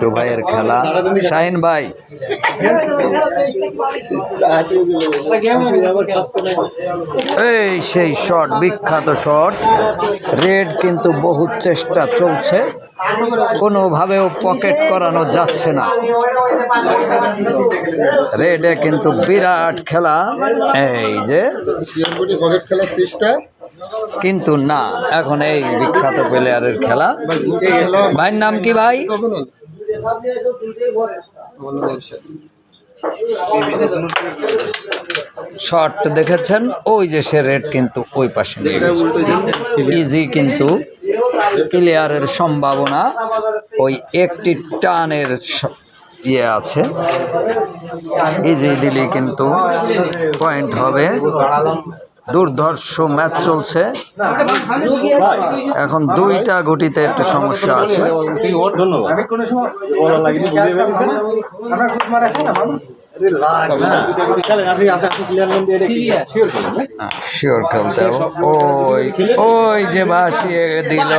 Two ভাইয়ের খেলা। শাহিন ভাই। এই সেই শট বিখ্যাত শট রেড কিন্তু বহু চেষ্টা চলছে। কোনোভাবেও পকেট করানো যাচ্ছে না। রেডে কিন্তু বিরাট খেলা। এই যে। কিন্তু না, এখন এই বিখ্যাত প্লেয়ারের খেলা। ভাইয়ের নাম কি ভাই? শট দেখেছেন? ওই যে সে রেড কিন্তু ওই পাশে ইজি কিন্তু ক্লিয়ারের সম্ভাবনা। ওই একটি টানের ইয়ে আছে। ইজি দিলেই কিন্তু পয়েন্ট হবে। দুর্ধর্ষ ম্যাচ চলছে। এখন দুইটা গুটিতে একটু সমস্যা আছে। শিওর খেলেন? শিওর খেলতে ওই ওই যে ভাসিয়ে দিল।